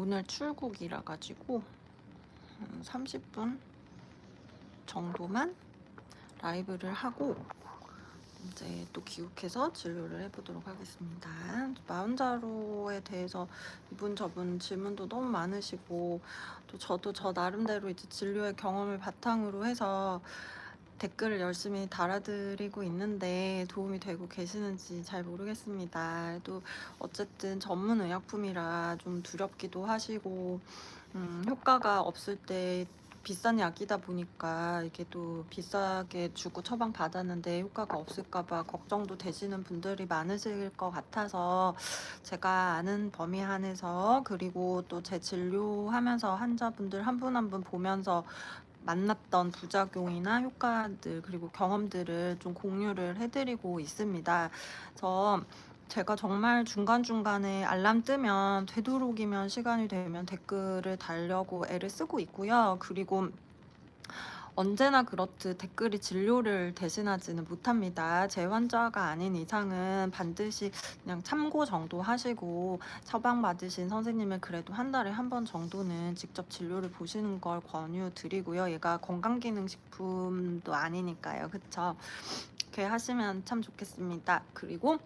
오늘 출국이라 가지고 한 30분 정도만 라이브를 하고 이제 또 귀국해서 진료를 해보도록 하겠습니다. 마흔자로에 대해서 이분 저분 질문도 너무 많으시고 또 저도 저 나름대로 이제 진료의 경험을 바탕으로 해서 댓글을 열심히 달아드리고 있는데 도움이 되고 계시는지 잘 모르겠습니다. 또 어쨌든 전문 의약품이라 좀 두렵기도 하시고 음, 효과가 없을 때 비싼 약이다 보니까 이게 또 비싸게 주고 처방 받았는데 효과가 없을까봐 걱정도 되시는 분들이 많으실 것 같아서 제가 아는 범위 안에서 그리고 또 제 진료하면서 환자분들 한 분 한 분 보면서 만났던 부작용이나 효과들 그리고 경험들을 좀 공유를 해드리고 있습니다. 그래서 제가 정말 중간중간에 알람 뜨면 되도록이면 시간이 되면 댓글을 달려고 애를 쓰고 있고요. 그리고 언제나 그렇듯 댓글이 진료를 대신하지는 못합니다. 제 환자가 아닌 이상은 반드시 그냥 참고 정도 하시고 처방 받으신 선생님을 그래도 한 달에 한 번 정도는 직접 진료를 보시는 걸 권유드리고요. 얘가 건강기능식품도 아니니까요. 그쵸? 이렇게 하시면 참 좋겠습니다. 그리고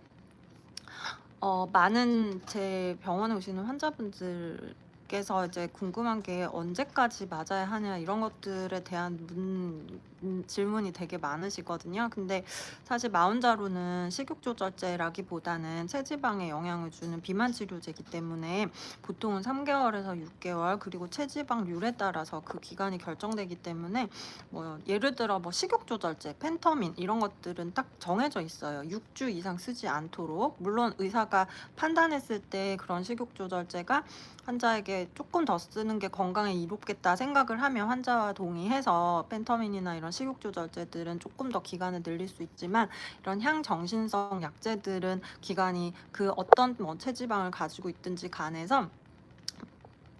어, 많은 제 병원에 오시는 환자분들 께서 이제 궁금한 게 언제까지 맞아야 하냐 이런 것들에 대한 문, 음, 질문이 되게 많으시거든요. 근데 사실 마흔자로는 식욕 조절제라기보다는 체지방에 영향을 주는 비만 치료제이기 때문에 보통은 3개월에서 6개월 그리고 체지방률에 따라서 그 기간이 결정되기 때문에 뭐 예를 들어 뭐 식욕 조절제, 펜터민 이런 것들은 딱 정해져 있어요. 6주 이상 쓰지 않도록 물론 의사가 판단했을 때 그런 식욕 조절제가 환자에게 조금 더 쓰는 게 건강에 이롭겠다 생각을 하면 환자와 동의해서 펜터민이나 이런 식욕 조절제들은 조금 더 기간을 늘릴 수 있지만 이런 향정신성 약제들은 기간이 그 어떤 뭐 체지방을 가지고 있든지 간에서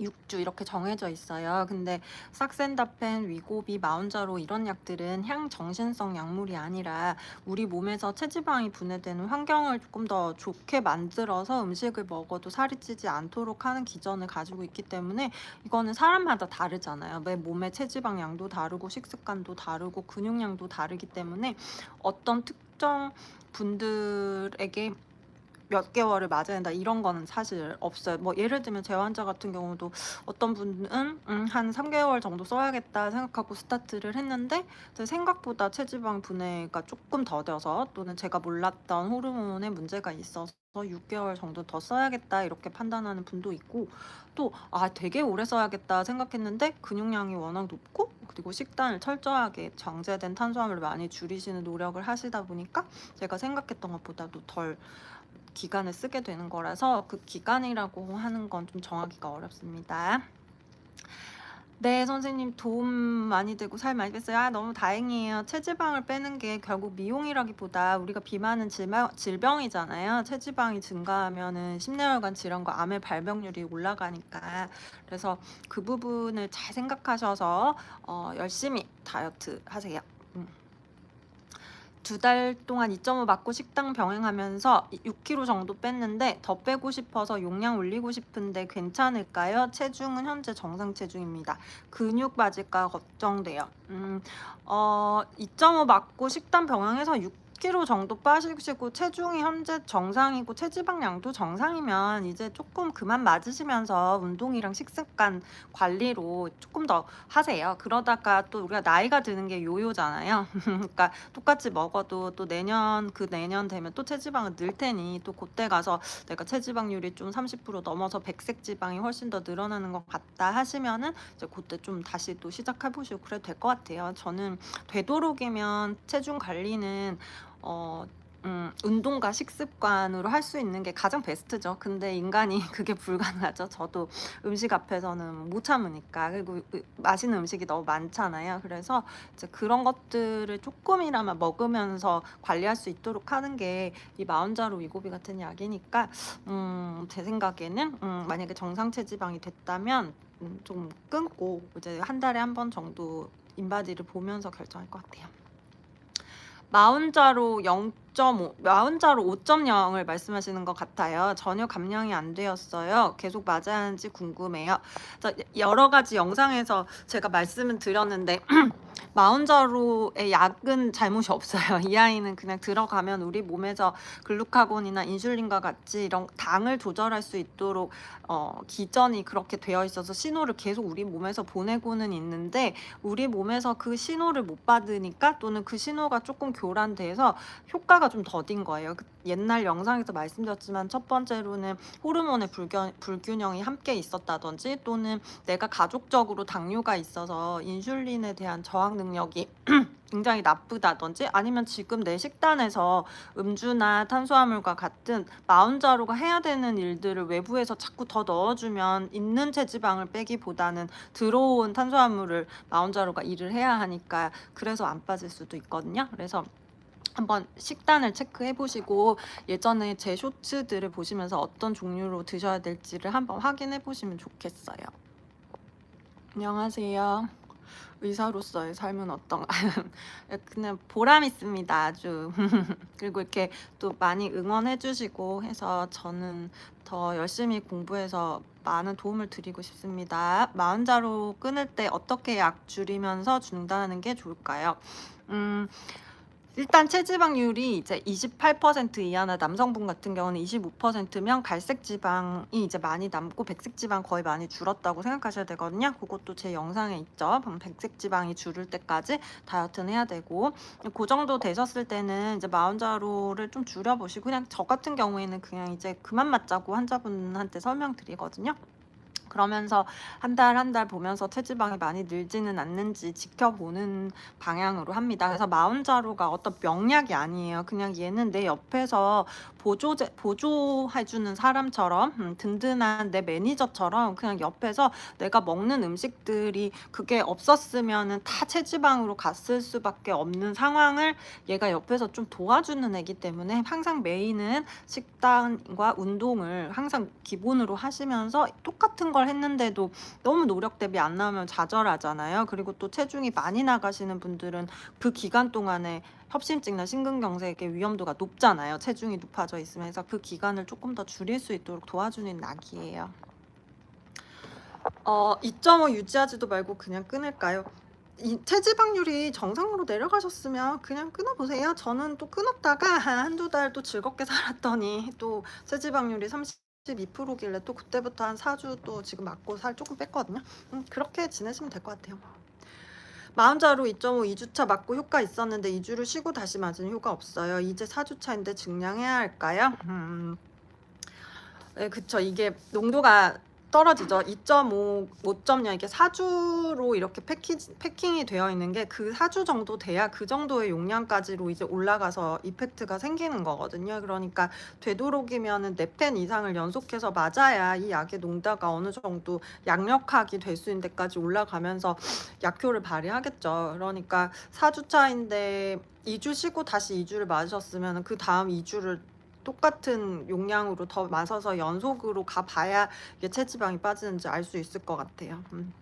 6주 이렇게 정해져 있어요. 근데 삭센다펜, 위고비, 마운자로 이런 약들은 향정신성 약물이 아니라 우리 몸에서 체지방이 분해되는 환경을 조금 더 좋게 만들어서 음식을 먹어도 살이 찌지 않도록 하는 기전을 가지고 있기 때문에 이거는 사람마다 다르잖아요. 내 몸의 체지방 양도 다르고 식습관도 다르고 근육량도 다르기 때문에 어떤 특정 분들에게 몇 개월을 맞아야 된다 이런 거는 사실 없어요. 뭐 예를 들면 제 환자 같은 경우도 어떤 분은 음, 한 3개월 정도 써야겠다 생각하고 스타트를 했는데 제 생각보다 체지방 분해가 조금 더뎌서 또는 제가 몰랐던 호르몬에 문제가 있어서 6개월 정도 더 써야겠다 이렇게 판단하는 분도 있고 또 아 되게 오래 써야겠다 생각했는데 근육량이 워낙 높고 그리고 식단을 철저하게 정제된 탄수화물을 많이 줄이시는 노력을 하시다 보니까 제가 생각했던 것보다도 덜 기간을 쓰게 되는 거라서 그 기간이라고 하는 건 좀 정하기가 어렵습니다. 네, 선생님 도움 많이 되고 살 많이 뺐어요. 아, 너무 다행이에요. 체지방을 빼는 게 결국 미용이라기보다 우리가 비만은 질마, 질병이잖아요. 체지방이 증가하면은 심내혈관 질환과 암의 발병률이 올라가니까. 그래서 그 부분을 잘 생각하셔서 어, 열심히 다이어트 하세요. 음. 두달 동안 2.5 맞고 식당 병행하면서 6kg 정도 뺐는데 더 빼고 싶어서 용량 올리고 싶은데 괜찮을까요? 체중은 현재 정상 체중입니다. 근육 빠질까 걱정돼요. 음, 어, 2.5 맞고 식단 병행해서 6kg 정도 빠지시고 체중이 현재 정상이고 체지방량도 정상이면 이제 조금 그만 맞으시면서 운동이랑 식습관 관리로 조금 더 하세요. 그러다가 또 우리가 나이가 드는 게 요요잖아요. 그러니까 똑같이 먹어도 또 내년 그 내년 되면 또 체지방은 늘 테니 또 그때 가서 내가 체지방률이 좀 30% 넘어서 백색 지방이 훨씬 더 늘어나는 것 같다 하시면은 이제 그때 좀 다시 또 시작해 보시고 그래도 될 것 같아요. 저는 되도록이면 체중 관리는 어 음, 운동과 식습관으로 할 수 있는 게 가장 베스트죠. 근데 인간이 그게 불가능하죠. 저도 음식 앞에서는 못 참으니까. 그리고 으- 맛있는 음식이 너무 많잖아요. 그래서 이제 그런 것들을 조금이나마 먹으면서 관리할 수 있도록 하는 게 이 마운자로 위고비 같은 약이니까, 음, 제 생각에는, 음, 만약에 정상 체지방이 됐다면, 음, 좀 끊고 이제 한 달에 한 번 정도 인바디를 보면서 결정할 것 같아요. 마운자로 5.5 마흔자로 5.0을 말씀하시는 것 같아요. 전혀 감량이 안 되었어요. 계속 맞아야 하는지 궁금해요. 자, 여러 가지 영상에서 제가 말씀을 드렸는데 마흔자로의 약은 잘못이 없어요. 이 아이는 그냥 들어가면 우리 몸에서 글루카곤이나 인슐린과 같이 이런 당을 조절할 수 있도록 어, 기전이 그렇게 되어 있어서 신호를 계속 우리 몸에서 보내고는 있는데 우리 몸에서 그 신호를 못 받으니까 또는 그 신호가 조금 교란돼서 효과가 좀 더딘 거예요. 그 옛날 영상에서 말씀드렸지만 첫 번째로는 호르몬의 불균, 불균형이 함께 있었다든지 또는 내가 가족적으로 당뇨가 있어서 인슐린에 대한 저항 능력이 굉장히 나쁘다든지 아니면 지금 내 식단에서 음주나 탄수화물과 같은 마흔자루가 해야 되는 일들을 외부에서 자꾸 더 넣어주면 있는 체지방을 빼기보다는 들어온 탄수화물을 마흔자루가 일을 해야 하니까 그래서 안 빠질 수도 있거든요. 그래서 한번 식단을 체크해 보시고 예전에 제 쇼츠들을 보시면서 어떤 종류로 드셔야 될지를 한번 확인해 보시면 좋겠어요. 안녕하세요. 의사로서의 삶은 어떤가? 그냥 보람 있습니다. 아주. 그리고 이렇게 또 많이 응원해 주시고 해서 저는 더 열심히 공부해서 많은 도움을 드리고 싶습니다. 마흔자로 끊을 때 어떻게 약 줄이면서 중단하는 게 좋을까요? 음, 일단 체지방률이 이제 28% 이하나 남성분 같은 경우는 25%면 갈색 지방이 이제 많이 남고 백색 지방 거의 많이 줄었다고 생각하셔야 되거든요. 그것도 제 영상에 있죠. 백색 지방이 줄을 때까지 다이어트는 해야 되고 그 정도 되셨을 때는 이제 마흔자루를 좀 줄여보시고 그냥 저 같은 경우에는 그냥 이제 그만 맞자고 환자분한테 설명드리거든요. 그러면서 한달 한 달 보면서 체지방이 많이 늘지는 않는지 지켜보는 방향으로 합니다. 그래서 마흔자루가 어떤 명약이 아니에요. 그냥 얘는 내 옆에서 보조 보조해주는 사람처럼 음, 든든한 내 매니저처럼 그냥 옆에서 내가 먹는 음식들이 그게 없었으면은 다 체지방으로 갔을 수밖에 없는 상황을 얘가 옆에서 좀 도와주는 애기 때문에 항상 메인은 식단과 운동을 항상 기본으로 하시면서 똑같은 걸 했는데도 너무 노력 대비 안 나오면 좌절하잖아요. 그리고 또 체중이 많이 나가시는 분들은 그 기간 동안에 협심증이나 심근경색의 위험도가 높잖아요. 체중이 높아져 있으면서 그 기간을 조금 더 줄일 수 있도록 도와주는 약이에요. 어, 2.5 유지하지도 말고 그냥 끊을까요? 이 체지방률이 정상으로 내려가셨으면 그냥 끊어보세요. 저는 또 끊었다가 한두 달 또 즐겁게 살았더니 또 체지방률이 32%길래 또 그때부터 한 4주 또 지금 맞고 살 조금 뺐거든요. 음, 그렇게 지내시면 될 것 같아요. 마흔자로 2.5 2주차 맞고 효과 있었는데 2주를 쉬고 다시 맞은 효과 없어요. 이제 4주차인데 증량해야 할까요? 음. 네, 그쵸. 이게 농도가 떨어지죠. 2.5, 5.0 이게 사주로 이렇게 패키, 패킹이 되어 있는 게 그 사주 정도 돼야 그 정도의 용량까지로 이제 올라가서 이펙트가 생기는 거거든요. 그러니까 되도록이면은 네펜 이상을 연속해서 맞아야 이 약의 농도가 어느 정도 양력하기 될 수 있는 데까지 올라가면서 약효를 발휘하겠죠. 그러니까 4주차인데 2주 쉬고 다시 2주를 맞으셨으면 그 다음 2주를 똑같은 용량으로 더 마셔서 연속으로 가봐야 이게 체지방이 빠지는지 알 수 있을 것 같아요. 음.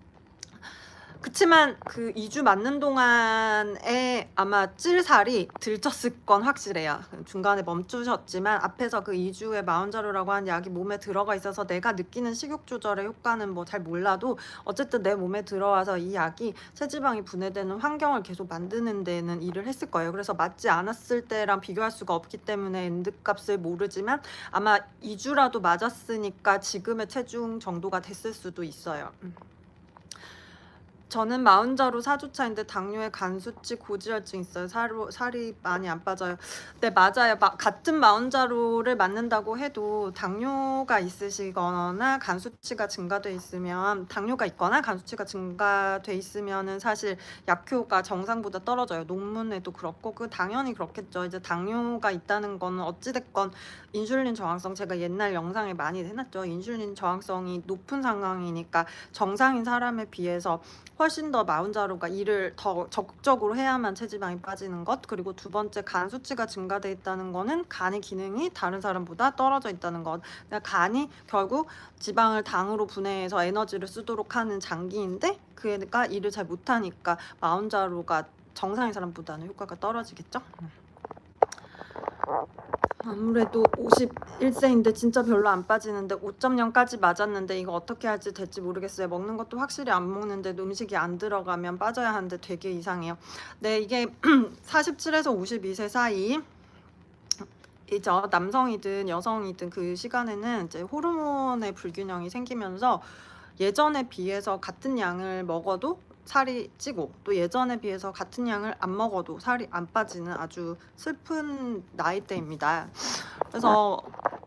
그치만 그 2주 맞는 동안에 아마 찔살이 들쳤을 건 확실해요. 중간에 멈추셨지만 앞에서 그 2주의 마운자루라고 하는 약이 몸에 들어가 있어서 내가 느끼는 식욕 조절의 효과는 뭐 잘 몰라도 어쨌든 내 몸에 들어와서 이 약이 체지방이 분해되는 환경을 계속 만드는 데는 일을 했을 거예요. 그래서 맞지 않았을 때랑 비교할 수가 없기 때문에 엔드값을 모르지만 아마 2주라도 맞았으니까 지금의 체중 정도가 됐을 수도 있어요. 음. 저는 마흔자로 4주차인데 당뇨에 간 수치 고지혈증 있어요. 살로, 살이 많이 안 빠져요. 네 맞아요. 마, 같은 마흔자로를 맞는다고 해도 당뇨가 있으시거나 간 수치가 증가돼 있으면 당뇨가 있거나 간 수치가 증가돼 있으면은 사실 약효가 정상보다 떨어져요. 논문에도 그렇고 그 당연히 그렇겠죠. 이제 당뇨가 있다는 거는 어찌 됐건 인슐린 저항성 제가 옛날 영상에 많이 해놨죠. 인슐린 저항성이 높은 상황이니까 정상인 사람에 비해서 훨씬 더 마운자로가 일을 더 적극적으로 해야만 체지방이 빠지는 것 그리고 두 번째 간 수치가 증가돼 있다는 거는 간의 기능이 다른 사람보다 떨어져 있다는 것 그러니까 간이 결국 지방을 당으로 분해해서 에너지를 쓰도록 하는 장기인데 그애가 일을 잘 못하니까 마운자로가 정상인 사람보다는 효과가 떨어지겠죠. 아무래도 51세인데 진짜 별로 안 빠지는데 5.0까지 맞았는데 이거 어떻게 할지 될지 모르겠어요. 먹는 것도 확실히 안 먹는데 음식이 안 들어가면 빠져야 하는데 되게 이상해요. 네, 이게 47에서 52세 사이 이죠 남성이든 여성이든 그 시간에는 이제 호르몬의 불균형이 생기면서 예전에 비해서 같은 양을 먹어도 살이 찌고 또 예전에 비해서 같은 양을 안 먹어도 살이 안 빠지는 아주 슬픈 나이대입니다. 그래서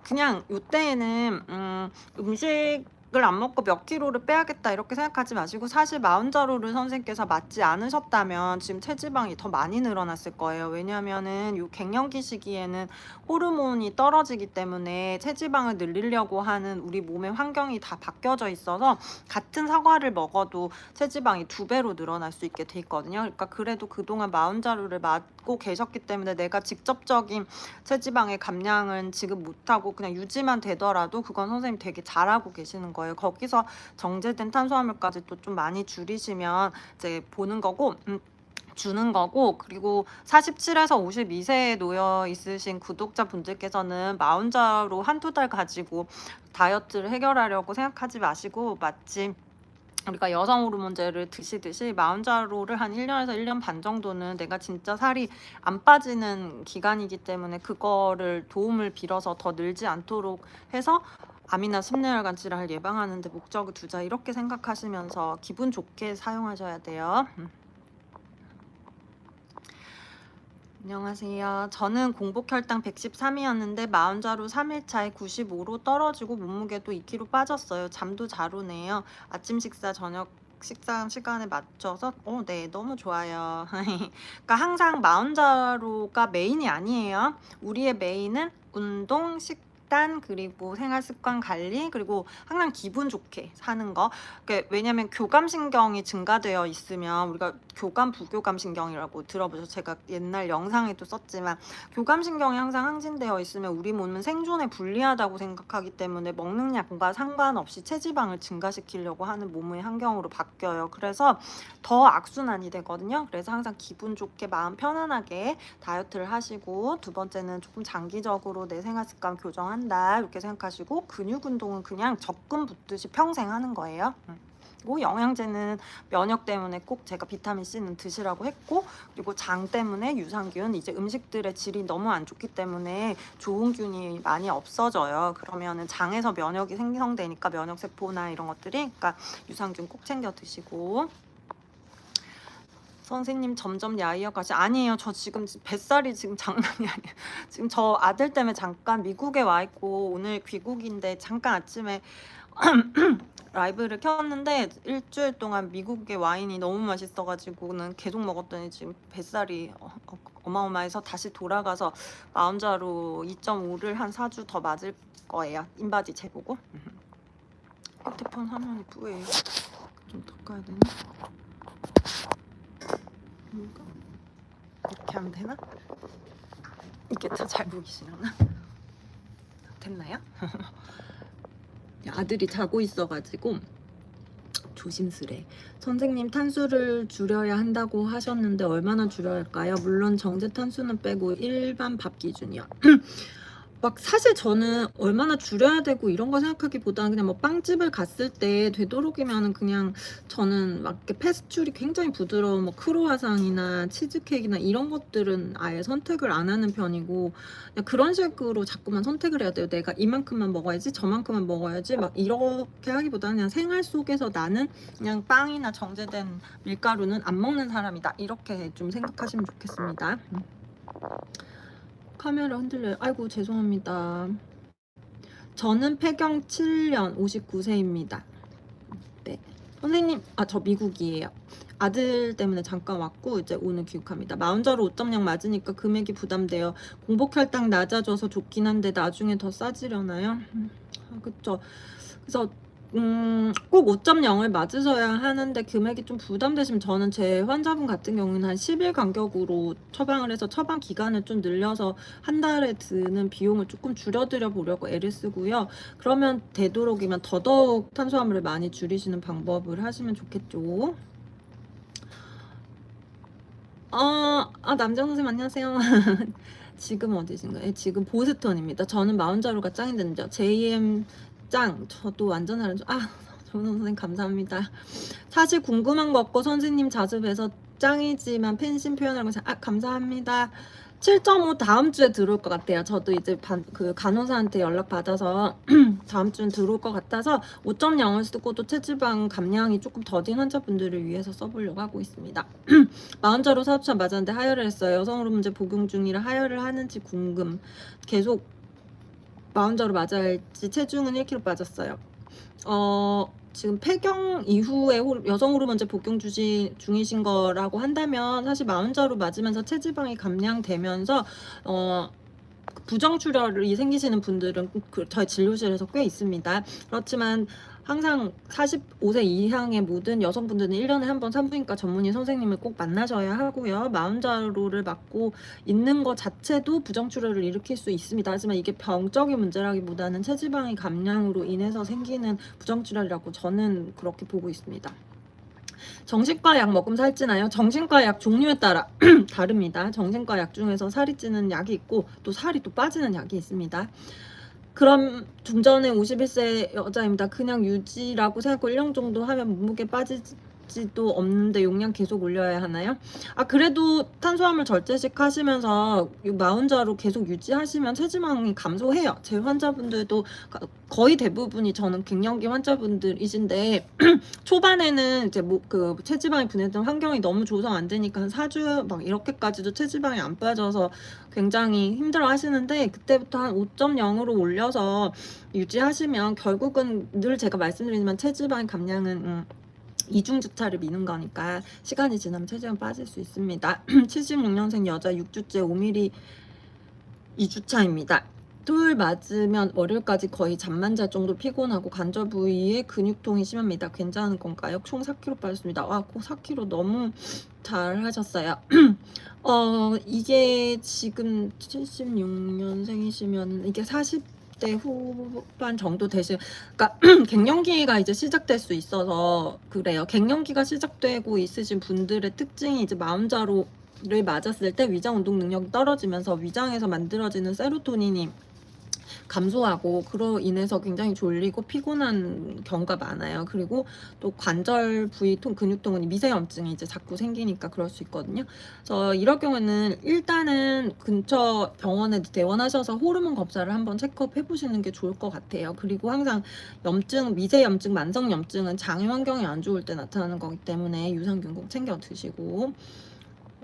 그냥 이때에는 음, 음식 을 안 먹고 몇 킬로를 빼야겠다 이렇게 생각하지 마시고 사실 마흔자루를 선생님께서 맞지 않으셨다면 지금 체지방이 더 많이 늘어났을 거예요. 왜냐하면은 이 갱년기 시기에는 호르몬이 떨어지기 때문에 체지방을 늘리려고 하는 우리 몸의 환경이 다 바뀌어져 있어서 같은 사과를 먹어도 체지방이 두 배로 늘어날 수 있게 돼 있거든요. 그러니까 그래도 그동안 마흔자루를 맞고 계셨기 때문에 내가 직접적인 체지방의 감량은 지금 못하고 그냥 유지만 되더라도 그건 선생님 되게 잘하고 계시는 거예요. 거기서 정제된 탄수화물까지 또 좀 많이 줄이시면 이제 보는 거고 음, 주는 거고 그리고 47에서 52세에 놓여 있으신 구독자 분들께서는 마흔자로 한두 달 가지고 다이어트를 해결하려고 생각하지 마시고 마침 우리가 여성 호르몬제를 드시듯이 마흔자로를 한 1년에서 1년 반 정도는 내가 진짜 살이 안 빠지는 기간이기 때문에 그거를 도움을 빌어서 더 늘지 않도록 해서 암이나 심내혈관 질환을 예방하는 데 목적을 두자 이렇게 생각하시면서 기분 좋게 사용하셔야 돼요. 음. 안녕하세요. 저는 공복 혈당 113이었는데 마흔자로 3일 차에 95로 떨어지고 몸무게도 2kg 빠졌어요. 잠도 잘 오네요. 아침 식사 저녁 식사 시간에 맞춰서 어, 네, 너무 좋아요. 그러니까 항상 마흔자로가 메인이 아니에요. 우리의 메인은 운동, 식 단 그리고 생활 습관 관리 그리고 항상 기분 좋게 사는 거. 그러니까 왜냐면 교감 신경이 증가되어 있으면 우리가 교감 부교감 신경이라고 들어보셔서 제가 옛날 영상에도 썼지만 교감 신경이 항상 항진되어 있으면 우리 몸은 생존에 불리하다고 생각하기 때문에 먹는 약과 상관없이 체지방을 증가시키려고 하는 몸의 환경으로 바뀌어요. 그래서 더 악순환이 되거든요. 그래서 항상 기분 좋게 마음 편안하게 다이어트를 하시고 두 번째는 조금 장기적으로 내 생활 습관 교정 한다 이렇게 생각하시고 근육 운동은 그냥 적금 붙듯이 평생 하는 거예요. 음. 그리고 영양제는 면역 때문에 꼭 제가 비타민 C는 드시라고 했고 그리고 장 때문에 유산균 이제 음식들의 질이 너무 안 좋기 때문에 좋은 균이 많이 없어져요. 그러면은 장에서 면역이 생성되니까 면역 세포나 이런 것들이 그러니까 유산균 꼭 챙겨 드시고 선생님 점점 야이어 가시 아니에요. 저 지금 뱃살이 지금 장난이 아니에요. 지금 저 아들 때문에 잠깐 미국에 와 있고 오늘 귀국인데 잠깐 아침에 라이브를 켰는데 일주일 동안 미국의 와인이 너무 맛있어가지고는 계속 먹었더니 지금 뱃살이 어, 어, 어마어마해서 다시 돌아가서 마음자로 2.5를 한 4주 더 맞을 거예요. 인바디 재보고. 휴대폰 화면이 뿌예요. 좀 닦아야 되나? 뭔가 이렇게 하면 되나? 이게 더 잘 보이시려나? 됐나요? 아들이 자고 있어가지고 조심스레. 선생님 탄수를 줄여야 한다고 하셨는데 얼마나 줄여야 할까요? 물론 정제 탄수는 빼고 일반 밥 기준이요. 막 사실 저는 얼마나 줄여야 되고 이런 거 생각하기보다는 그냥 뭐 빵집을 갔을 때 되도록이면은 그냥 저는 막 이렇게 페스츄리 굉장히 부드러운 뭐 크로와상이나 치즈케이크나 이런 것들은 아예 선택을 안 하는 편이고 그런 식으로 자꾸만 선택을 해야 돼요. 내가 이만큼만 먹어야지 저만큼만 먹어야지 막 이렇게 하기보다는 그냥 생활 속에서 나는 그냥 빵이나 정제된 밀가루는 안 먹는 사람이다 이렇게 좀 생각하시면 좋겠습니다. 음. 카메라 흔들려요. 아이고 죄송합니다. 저는 폐경 7년 59세입니다. 네. 선생님, 아 저 미국이에요. 아들 때문에 잠깐 왔고 이제 오늘 귀국합니다. 마흔자로 5.0 맞으니까 금액이 부담돼요. 공복 혈당 낮아져서 좋긴 한데 나중에 더 싸지려나요? 음, 아, 그쵸. 그래서 음, 꼭 5.0을 맞으셔야 하는데 금액이 좀 부담되시면 저는 제 환자분 같은 경우는 한 10일 간격으로 처방을 해서 처방 기간을 좀 늘려서 한 달에 드는 비용을 조금 줄여드려 보려고 애를 쓰고요. 그러면 되도록이면 더더욱 탄수화물을 많이 줄이시는 방법을 하시면 좋겠죠. 어, 아, 남정 선생님 안녕하세요. 지금 어디신가요? 예, 지금 보스턴입니다. 저는 마운자로가 짱이 됐는데 JM 짱 저도 완전 다른 줄- 아 정원 선생님 감사합니다. 사실 궁금한 거 없고 선생님 자주 뵈서 짱이지만 팬심 표현하는 거 아, 감사합니다. 7.5 다음 주에 들어올 것 같아요. 저도 이제 반, 그 간호사한테 연락 받아서 다음 주엔 들어올 것 같아서 5.0을 쓰고 또 체지방 감량이 조금 더딘 환자분들을 위해서 써보려고 하고 있습니다. 마흔자로 사주차 맞았는데 하혈을 했어요. 여성 호르몬제 복용 중이라 하혈을 하는지 궁금. 계속 마흔자로 맞아야 할지 체중은 1kg 빠졌어요. 어 지금 폐경 이후에 여성 호르몬제 복용 주시, 중이신 거라고 한다면 사실 마흔자로 맞으면서 체지방이 감량되면서 어 부정출혈이 생기시는 분들은 그 저희 진료실에서 꽤 있습니다. 그렇지만 항상 45세 이상의 모든 여성분들은 1년에 한 번 산부인과 전문의 선생님을 꼭 만나셔야 하고요. 마흔자로를 맞고 있는 것 자체도 부정출혈을 일으킬 수 있습니다. 하지만 이게 병적인 문제라기보다는 체지방의 감량으로 인해서 생기는 부정출혈이라고 저는 그렇게 보고 있습니다. 정신과 약 먹으면 살찌나요? 정신과 약 종류에 따라 다릅니다. 정신과 약 중에서 살이 찌는 약이 있고 또 살이 또 빠지는 약이 있습니다. 그럼 중전에 51세 여자입니다. 그냥 유지라고 생각하고 1년 정도 하면 몸무게 빠지지 도 없는데 용량 계속 올려야 하나요? 아 그래도 탄수화물 절제식 하시면서 이 마흔자로 계속 유지하시면 체지방이 감소해요. 제 환자분들도 가- 거의 대부분이 저는 갱년기 환자분들이신데 초반에는 이제 뭐 그 체지방이 분해된 환경이 너무 조성 안 되니까 한 4주 막 이렇게까지도 체지방이 안 빠져서 굉장히 힘들어 하시는데 그때부터 한 5.0으로 올려서 유지하시면 결국은 늘 제가 말씀드리지만 체지방 감량은 음, 이중 주차를 미는 거니까 시간이 지나면 체지방 빠질 수 있습니다. 76년생 여자 6주째 5mm 2주차입니다. 토요일 맞으면 월요일까지 거의 잠만 잘 정도 피곤하고 관절 부위에 근육통이 심합니다. 괜찮은 건가요? 총 4kg 빠졌습니다. 와, 꼭 4kg 너무 잘 하셨어요. 어, 이게 지금 76년생이시면 이게 40 대 후반 정도 되시, 그러니까 갱년기가 이제 시작될 수 있어서 그래요. 갱년기가 시작되고 있으신 분들의 특징이 이제 마음자로를 맞았을 때 위장 운동 능력이 떨어지면서 위장에서 만들어지는 세로토닌이 감소하고 그로 인해서 굉장히 졸리고 피곤한 경우가 많아요. 그리고 또 관절 부위 통 근육통은 미세염증이 이제 자꾸 생기니까 그럴 수 있거든요. 그래서 이럴 경우에는 일단은 근처 병원에 대원하셔서 호르몬 검사를 한번 체크업 해보시는 게 좋을 것 같아요. 그리고 항상 염증, 미세염증, 만성염증은 장애 환경이 안 좋을 때 나타나는 거기 때문에 유산균 꼭 챙겨 드시고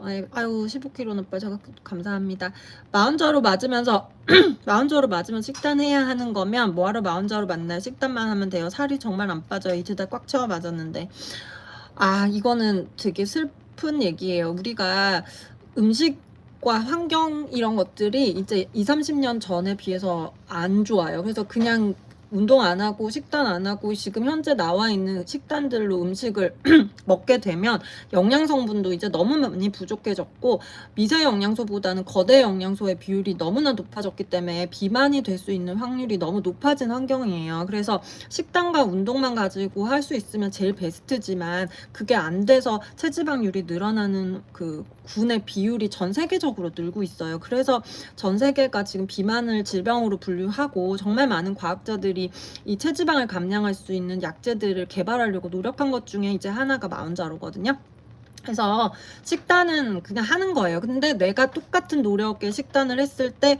아유 15kg는 빠져 감사합니다. 마흔자로 맞으면서 마흔자로 맞으면 식단해야 하는 거면 뭐하러 마흔자로 맞나요? 식단만 하면 돼요. 살이 정말 안 빠져요. 이틀 다 꽉 채워 맞았는데 아 이거는 되게 슬픈 얘기예요. 우리가 음식 과 환경 이런 것들이 이제 2, 30년 전에 비해서 안 좋아요. 그래서 그냥 운동 안 하고 식단 안 하고 지금 현재 나와 있는 식단들로 음식을 먹게 되면 영양 성분도 이제 너무 많이 부족해졌고 미세 영양소보다는 거대 영양소의 비율이 너무나 높아졌기 때문에 비만이 될 수 있는 확률이 너무 높아진 환경이에요. 그래서 식단과 운동만 가지고 할 수 있으면 제일 베스트지만 그게 안 돼서 체지방률이 늘어나는 그 군의 비율이 전 세계적으로 늘고 있어요. 그래서 전 세계가 지금 비만을 질병으로 분류하고 정말 많은 과학자들이 이 체지방을 감량할 수 있는 약제들을 개발하려고 노력한 것 중에 이제 하나가 마흔자로거든요. 그래서 식단은 그냥 하는 거예요. 근데 내가 똑같은 노력의 식단을 했을 때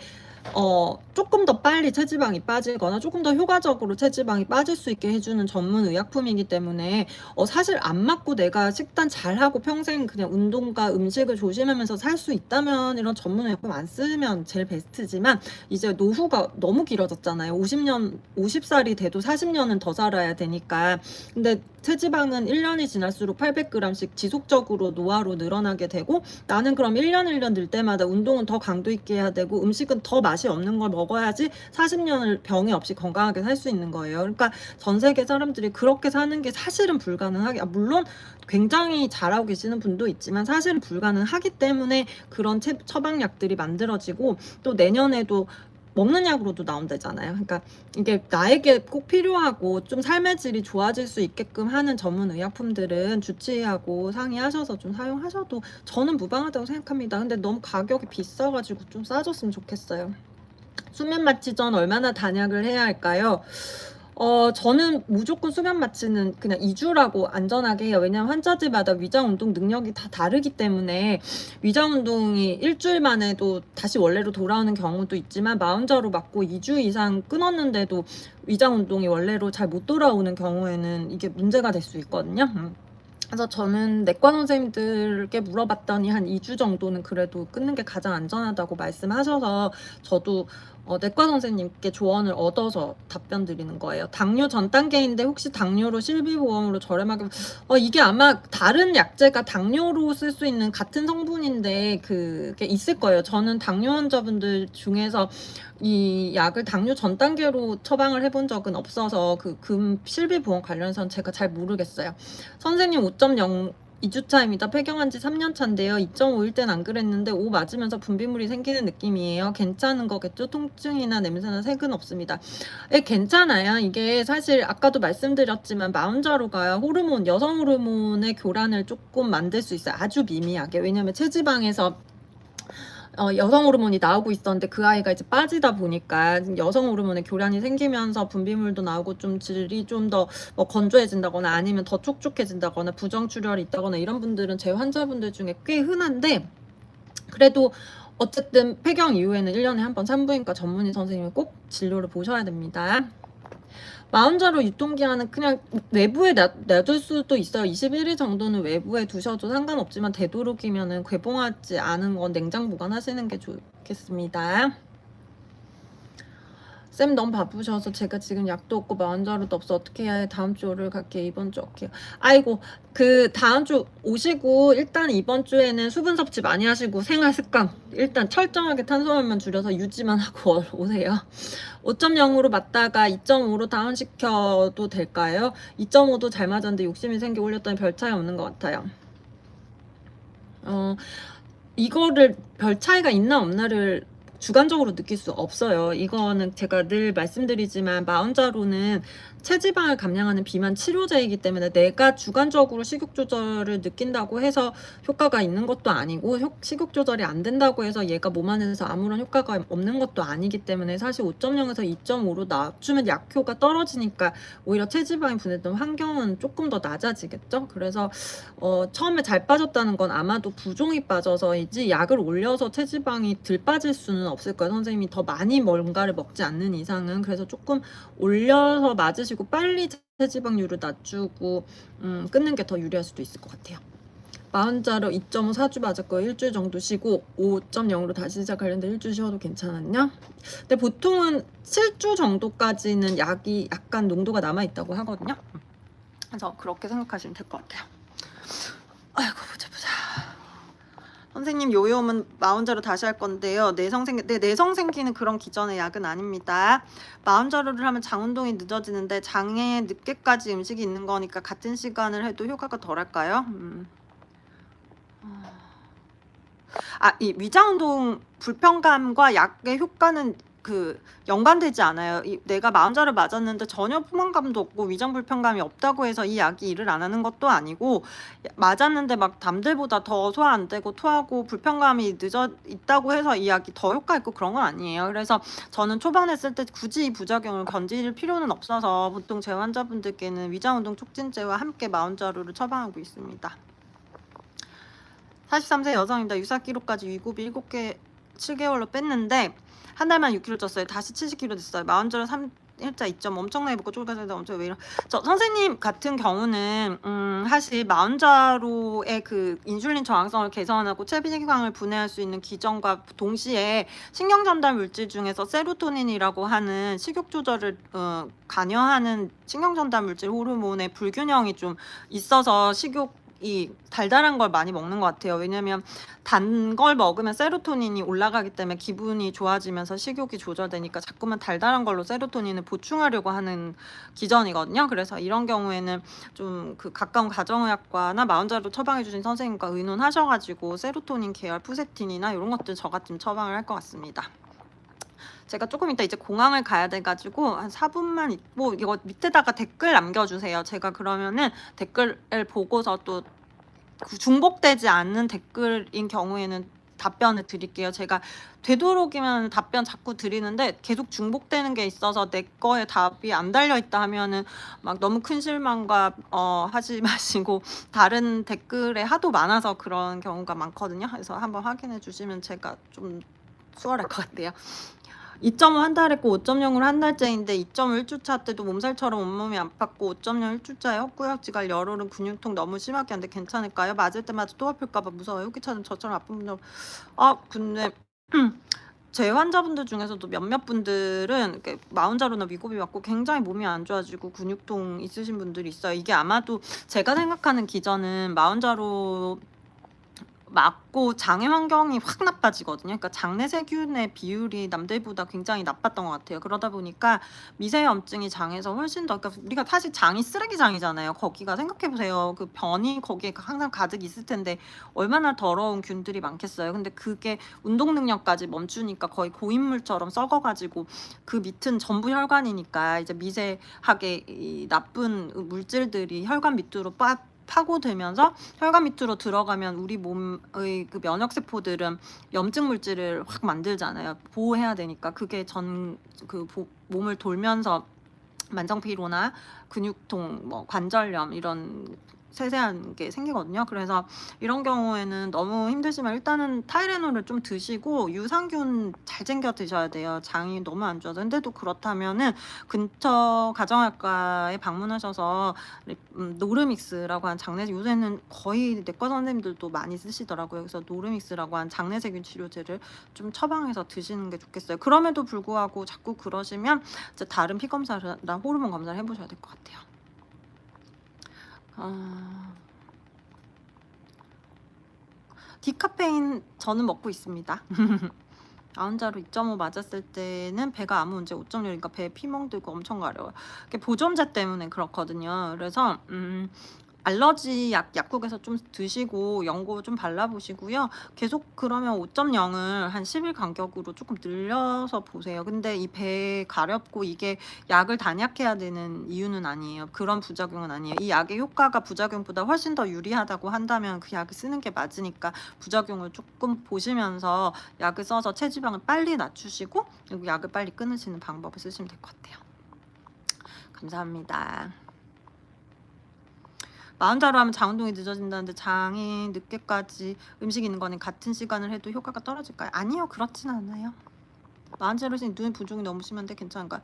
어, 조금 더 빨리 체지방이 빠지거나 조금 더 효과적으로 체지방이 빠질 수 있게 해주는 전문 의약품이기 때문에 어, 사실 안 맞고 내가 식단 잘하고 평생 그냥 운동과 음식을 조심하면서 살 수 있다면 이런 전문 의약품 안 쓰면 제일 베스트지만 이제 노후가 너무 길어졌잖아요. 50년, 50살이 돼도 40년은 더 살아야 되니까. 근데 체지방은 1년이 지날수록 800g씩 지속적으로 노화로 늘어나게 되고 나는 그럼 1년 1년 늘 때마다 운동은 더 강도 있게 해야 되고 음식은 더 맛이 없는 걸 먹어야지 40년을 병이 없이 건강하게 살 수 있는 거예요. 그러니까 전 세계 사람들이 그렇게 사는 게 사실은 불가능하게 아, 물론 굉장히 잘하고 계시는 분도 있지만 사실은 불가능하기 때문에 그런 채- 처방약들이 만들어지고 또 내년에도 먹는 약으로도 나온다잖아요. 그러니까 이게 나에게 꼭 필요하고 좀 삶의 질이 좋아질 수 있게끔 하는 전문 의약품들은 주치의하고 상의하셔서 좀 사용하셔도 저는 무방하다고 생각합니다. 근데 너무 가격이 비싸가지고 좀 싸졌으면 좋겠어요. 수면 마취 전 얼마나 단약을 해야 할까요? 어, 저는 무조건 수면 마취는 그냥 2주라고 안전하게 해요. 왜냐면 환자들마다 위장 운동 능력이 다 다르기 때문에 위장 운동이 일주일 만에도 다시 원래로 돌아오는 경우도 있지만 마흔자로 맞고 2주 이상 끊었는데도 위장 운동이 원래로 잘 못 돌아오는 경우에는 이게 문제가 될 수 있거든요. 음. 그래서 저는 내과 선생님들께 물어봤더니 한 2주 정도는 그래도 끊는 게 가장 안전하다고 말씀하셔서 저도 어, 내과 선생님께 조언을 얻어서 답변 드리는 거예요. 당뇨 전 단계인데 혹시 당뇨로 실비보험으로 저렴하게 어, 이게 아마 다른 약제가 당뇨로 쓸 수 있는 같은 성분인데 그게 있을 거예요. 저는 당뇨 환자분들 중에서 이 약을 당뇨 전 단계로 처방을 해본 적은 없어서 그 금 실비보험 관련해서는 제가 잘 모르겠어요. 선생님 5.0 2주차입니다. 폐경한 지 3년 차인데요. 2.5일 땐 안 그랬는데 5 맞으면서 분비물이 생기는 느낌이에요. 괜찮은 거겠죠? 통증이나 냄새나 색은 없습니다. 예, 괜찮아요. 이게 사실 아까도 말씀드렸지만 마운자로가 호르몬, 여성 호르몬의 교란을 조금 만들 수 있어요. 아주 미미하게. 왜냐면 체지방에서 어, 여성 호르몬이 나오고 있었는데 그 아이가 이제 빠지다 보니까 여성 호르몬의 교란이 생기면서 분비물도 나오고 좀 질이 좀 더 뭐 건조해진다거나 아니면 더 촉촉해진다거나 부정출혈이 있다거나 이런 분들은 제 환자분들 중에 꽤 흔한데 그래도 어쨌든 폐경 이후에는 1년에 한 번 산부인과 전문의 선생님을 꼭 진료를 보셔야 됩니다. 마흔자로 유통기한은 그냥 외부에 놔, 놔둘 수도 있어요. 21일 정도는 외부에 두셔도 상관없지만 되도록이면은 괴봉하지 않은 건 냉장 보관하시는 게 좋겠습니다. 쌤 너무 바쁘셔서 제가 지금 약도 없고 마흔자루도 없어. 어떻게 해야 해? 다음 주 월요일 갈게요 이번 주 올게요 아이고 그 다음 주 오시고 일단 이번 주에는 수분 섭취 많이 하시고 생활 습관 일단 철저하게 탄수화물만 줄여서 유지만 하고 오세요. 5.0으로 맞다가 2.5로 다운시켜도 될까요? 2.5도 잘 맞았는데 욕심이 생겨 올렸더니 별 차이 없는 것 같아요. 어 이거를 별 차이가 있나 없나를 주관적으로 느낄 수 없어요. 이거는 제가 늘 말씀드리지만 마흔자로는 체지방을 감량하는 비만 치료제이기 때문에 내가 주관적으로 식욕 조절을 느낀다고 해서 효과가 있는 것도 아니고 효- 식욕 조절이 안 된다고 해서 얘가 몸 안에서 아무런 효과가 없는 것도 아니기 때문에 사실 5.0에서 2.5로 낮추면 약효가 떨어지니까 오히려 체지방이 분해되는 환경은 조금 더 낮아지겠죠. 그래서 어, 처음에 잘 빠졌다는 건 아마도 부종이 빠져서이지 약을 올려서 체지방이 덜 빠질 수는 없을 거예요. 선생님이 더 많이 뭔가를 먹지 않는 이상은 그래서 조금 올려서 맞으시 고 빨리 체지방률을 낮추고 음, 끊는 게 더 유리할 수도 있을 것 같아요. 마흔자로 2.5 4주 맞았고 일주일 정도 쉬고 5.0으로 다시 시작하려는데 일주일 쉬어도 괜찮았냐? 근데 보통은 7주 정도까지는 약이 약간 농도가 남아 있다고 하거든요. 그래서 그렇게 생각하시면 될 것 같아요. 아이고 보자 보자. 선생님 요요음은 마흔자루 다시 할 건데요. 내성 생기 네, 내성 생기는 그런 기전의 약은 아닙니다. 마흔자루를 하면 장 운동이 늦어지는데 장에 늦게까지 음식이 있는 거니까 같은 시간을 해도 효과가 덜할까요? 음. 아, 이 위장 운동 불편감과 약의 효과는 그 연관되지 않아요. 이, 내가 마흔자를 맞았는데 전혀 포만감도 없고 위장 불편감이 없다고 해서 이 약이 일을 안 하는 것도 아니고 맞았는데 막 남들보다 더 소화 안 되고 토하고 불편감이 늦어 있다고 해서 이 약이 더 효과 있고 그런 건 아니에요. 그래서 저는 초반에 쓸 때 굳이 이 부작용을 견딜 필요는 없어서 보통 제 환자분들께는 위장 운동 촉진제와 함께 마흔자루를 처방하고 있습니다. 43세 여성입니다. 유사 기록까지 위고비 7개 7개월로 뺐는데 한 달만 6kg 쪘어요. 다시 70kg 됐어요. 마흔자로 3일자 2점 엄청나게 먹고 쫄가져서 엄청 왜 이런 저 선생님 같은 경우는 음 사실 마흔자로의 그 인슐린 저항성을 개선하고 체비광을 분해할 수 있는 기전과 동시에 신경 전달 물질 중에서 세로토닌이라고 하는 식욕 조절을 어, 관여하는 신경 전달 물질 호르몬의 불균형이 좀 있어서 식욕 이 달달한 걸 많이 먹는 것 같아요. 왜냐면 단 걸 먹으면 세로토닌이 올라가기 때문에 기분이 좋아지면서 식욕이 조절되니까 자꾸만 달달한 걸로 세로토닌을 보충하려고 하는 기전이거든요. 그래서 이런 경우에는 좀 그 가까운 가정의학과나 마흔자로 처방해 주신 선생님과 의논하셔가지고 세로토닌 계열 푸세틴이나 이런 것들 저 같으면 처방을 할 것 같습니다. 제가 조금 이따 이제 공항을 가야 돼가지고 한 4분만 있고 이거 밑에다가 댓글 남겨주세요. 제가 그러면은 댓글을 보고서 또그 중복되지 않는 댓글인 경우에는 답변을 드릴게요. 제가 되도록이면 답변 자꾸 드리는데 계속 중복되는 게 있어서 내 거에 답이 안 달려 있다 하면은 막 너무 큰 실망과 어 하지 마시고 다른 댓글에 하도 많아서 그런 경우가 많거든요. 그래서 한번 확인해 주시면 제가 좀 수월할 것 같아요. 2.5 한 달 했고 5.0으로 한 달째인데 2.5 1주차 때도 몸살처럼 온몸이 아팠고 5.0 1주차에 헛구역지가 열오른 근육통 너무 심하게 하는데 괜찮을까요? 맞을 때마다 또 아플까봐 무서워요. 호기차는 저처럼 아픈 분들 아 근데 제 환자분들 중에서도 몇몇 분들은 마흔자루나 위고비 맞고 굉장히 몸이 안 좋아지고 근육통 있으신 분들이 있어요. 이게 아마도 제가 생각하는 기전은 마흔자루 맞고 장애 환경이 확 나빠지거든요. 그러니까 장내 세균의 비율이 남들보다 굉장히 나빴던 것 같아요. 그러다 보니까 미세염증이 장에서 훨씬 더 그러니까 우리가 사실 장이 쓰레기장이잖아요. 거기가 생각해 보세요. 그 변이 거기에 항상 가득 있을 텐데 얼마나 더러운 균들이 많겠어요. 근데 그게 운동 능력까지 멈추니까 거의 고인물처럼 썩어가지고 그 밑은 전부 혈관이니까 이제 미세하게 이 나쁜 물질들이 혈관 밑으로 빠 파고들면서 혈관 밑으로 들어가면 우리 몸의 그 면역 세포들은 염증 물질을 확 만들잖아요. 보호해야 되니까 그게 전 그 몸을 돌면서 만성 피로나 근육통, 뭐 관절염 이런 세세한 게 생기거든요. 그래서 이런 경우에는 너무 힘드시면 일단은 타이레놀을 좀 드시고 유산균 잘 챙겨 드셔야 돼요. 장이 너무 안 좋아서. 근데도 그렇다면은 근처 가정학과에 방문하셔서 음, 노르믹스라고 한 장내 요새는 거의 내과 선생님들도 많이 쓰시더라고요. 그래서 노르믹스라고 한 장내세균 치료제를 좀 처방해서 드시는 게 좋겠어요. 그럼에도 불구하고 자꾸 그러시면 다른 피 검사나 호르몬 검사를 해보셔야 될 것 같아요. 아... 디카페인 저는 먹고 있습니다. 아흔자루 2.5 맞았을 때는 배가 아무 문제 5.0이니까 배에 피멍 들고 엄청 가려워요. 보존제 때문에 그렇거든요. 그래서 음, 알러지 약 약국에서 좀 드시고 연고 좀 발라보시고요. 계속 그러면 5.0을 한 10일 간격으로 조금 늘려서 보세요. 근데 이 배 가렵고 이게 약을 단약해야 되는 이유는 아니에요. 그런 부작용은 아니에요. 이 약의 효과가 부작용보다 훨씬 더 유리하다고 한다면 그 약을 쓰는 게 맞으니까 부작용을 조금 보시면서 약을 써서 체지방을 빨리 낮추시고 그리고 약을 빨리 끊으시는 방법을 쓰시면 될 것 같아요. 감사합니다. 마흔자로 하면 장 운동이 늦어진다는데 장이 늦게까지 음식 있는 거는 같은 시간을 해도 효과가 떨어질까요? 아니요 그렇진 않아요. 마흔자로신 눈 부종이 너무 심한데 괜찮을까요?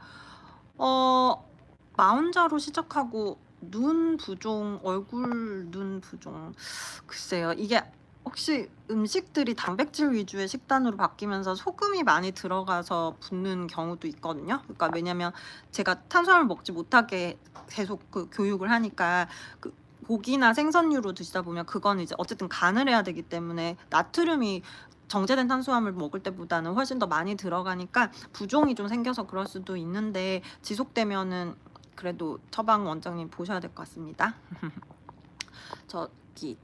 어 마흔자로 시작하고 눈 부종, 얼굴 눈 부종 글쎄요 이게 혹시 음식들이 단백질 위주의 식단으로 바뀌면서 소금이 많이 들어가서 붓는 경우도 있거든요. 그러니까 왜냐면 제가 탄수화물 먹지 못하게 계속 그 교육을 하니까 그 고기나 생선류로 드시다 보면 그건 이제 어쨌든 간을 해야 되기 때문에 나트륨이 정제된 탄수화물 먹을 때보다는 훨씬 더 많이 들어가니까 부종이 좀 생겨서 그럴 수도 있는데 지속되면은 그래도 처방 원장님 보셔야 될 것 같습니다. 저기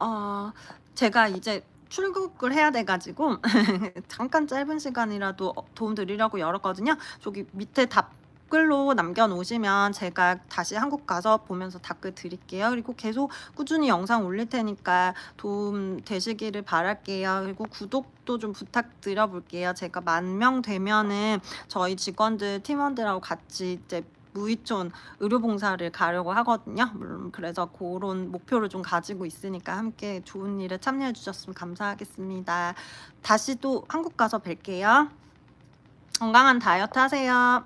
어 제가 이제 출국을 해야 돼가지고 잠깐 짧은 시간이라도 도움 드리려고 열었거든요. 저기 밑에 답 댓글로 남겨놓으시면 제가 다시 한국 가서 보면서 댓글 드릴게요. 그리고 계속 꾸준히 영상 올릴 테니까 도움 되시기를 바랄게요. 그리고 구독도 좀 부탁드려 볼게요. 제가 만 명 되면은 저희 직원들 팀원들하고 같이 이제 무이촌 의료봉사를 가려고 하거든요. 물론 그래서 그런 목표를 좀 가지고 있으니까 함께 좋은 일에 참여해 주셨으면 감사하겠습니다. 다시 또 한국 가서 뵐게요. 건강한 다이어트 하세요.